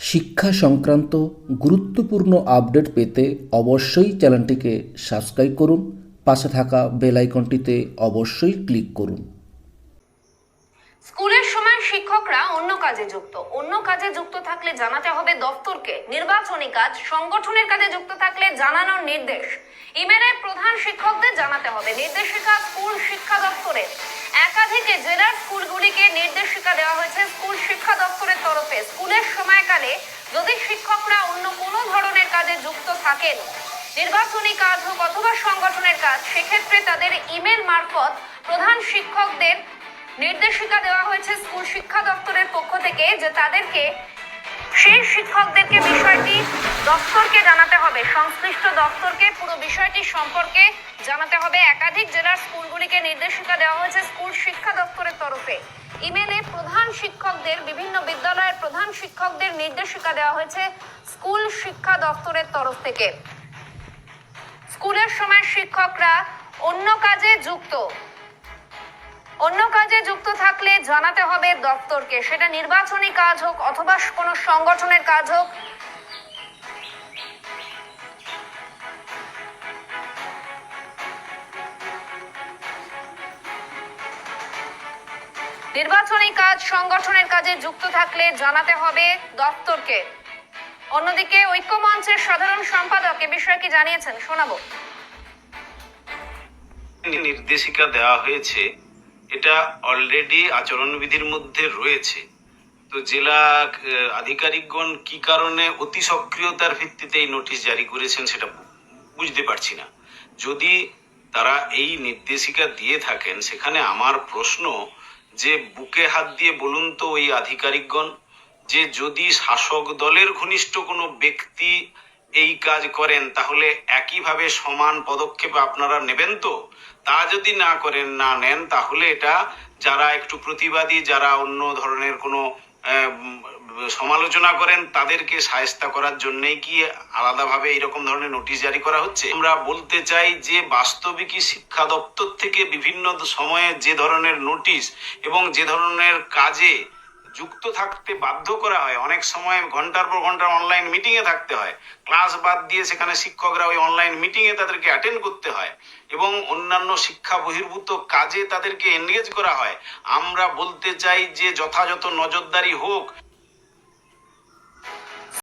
শিক্ষা সংক্রান্ত গুরুত্বপূর্ণ আপডেট পেতে অবশ্যই চ্যানেলটিকে সাবস্ক্রাইব করুন, পাশে থাকা বেল আইকনটিতে অবশ্যই ক্লিক করুন। স্কুলের সময় শিক্ষকরা অন্য কাজে যুক্ত। অন্য কাজে যুক্ত থাকলে জানাতে হবে দপ্তরকে নির্বাচনী কাজ সংগঠনের কাজে যুক্ত থাকলে জানানোর নির্দেশ। ইমেলে প্রধান শিক্ষকদের জানাতে হবে। নির্দেশিকা স্কুল শিক্ষা দপ্তরের একাধিক জেলার স্কুলগুলিকে নির্দেশিকা দেওয়া হয়েছে স্কুল শিক্ষা দপ্তরের তরফে। স্কুলের সময়কালে যদি শিক্ষকরা অন্য কোনো ধরনের কাজে যুক্ত থাকেন, নির্বাচনী কাজ হোক অথবা সংগঠনের কাজ, সেক্ষেত্রে তাদের ইমেল মারফত প্রধান শিক্ষকদের নির্দেশিকা দেওয়া হয়েছে স্কুল শিক্ষা দপ্তরের পক্ষ থেকে যে তাদেরকে, সেই শিক্ষকদেরকে বিষয়টি দপ্তরকে জানাতে হবে। সংশ্লিষ্ট দপ্তরকে পুরো বিষয়টি সম্পর্কে জানাতে হবে। একাধিক জেলার স্কুলগুলিকে নির্দেশিকা দেওয়া হয়েছে স্কুল শিক্ষা দপ্তরের তরফে। ইমেলে প্রধান শিক্ষকদের, বিভিন্ন বিদ্যালয়ের প্রধান শিক্ষকদের নির্দেশিকা দেওয়া হয়েছে স্কুল শিক্ষা দপ্তরের তরফ থেকে। স্কুলের সময় শিক্ষকরা অন্য কাজে যুক্ত। অন্য কাজে যুক্ত থাকলে জানাতে হবে দপ্তরকে। সেটা নির্বাচনী কাজ হোক অথবা কোনো সংগঠনের কাজ হোক নির্বাচনী কাজ সংগঠনের কাজে যুক্ত থাকলে জানাতে হবে দপ্তরকে। অন্যদিকে ঐক্যমঞ্চের সাধারণ সম্পাদক এ বিষয়ে কি জানিয়েছেন শোনাবো। নির্দেশিকা দেওয়া হয়েছে, এটা অলরেডি আচরণবিধির মধ্যে রয়েছে। তো জেলা আধিকারিকগণ কি কারণে অতি সক্রিয়তার ভিত্তিতে এই নোটিশ জারি করেছেন সেটা বুঝতে পারছি না। যদি তারা এই নির্দেশিকা দিয়ে থাকেন, সেখানে আমার প্রশ্ন যে বুকে হাত দিয়ে বলুন তো ওই আধিকারিকগণ, যে যদি শাসক দলের ঘনিষ্ঠ কোনো ব্যক্তি এই কাজ করেন, তাহলে একইভাবে সমান পদক্ষেপ আপনারা নেবেন তো? তা যদি না করেন, না নেন, তাহলে এটা যারা একটু প্রতিবাদী, যারা অন্য ধরনের কোনো সমালোচনা করেন তাদেরকে সায়স্তা করার জন্যই কি আলাদাভাবে এইরকম ধরনের নোটিশ জারি করা হচ্ছে? আমরা বলতে চাই যে বাস্তবিকই শিক্ষা দপ্তর থেকে বিভিন্ন সময়ে যে ধরনের নোটিশ এবং যে ধরনের কাজে যুক্ত থাকতে বাধ্য করা হয়। অনেক সময় ঘণ্টার পর ঘণ্টা অনলাইন মিটিং এ থাকতে হয়। ক্লাস বাদ দিয়ে সেখানে শিক্ষকরা ওই অনলাইন মিটিং এ তাদেরকে অ্যাটেন্ড করতে হয় এবং অন্যান্য শিক্ষা বহির্ভূত কাজে তাদেরকে এনগেজ করা হয়। আমরা বলতে চাই যে যথাযথ নজরদারি হোক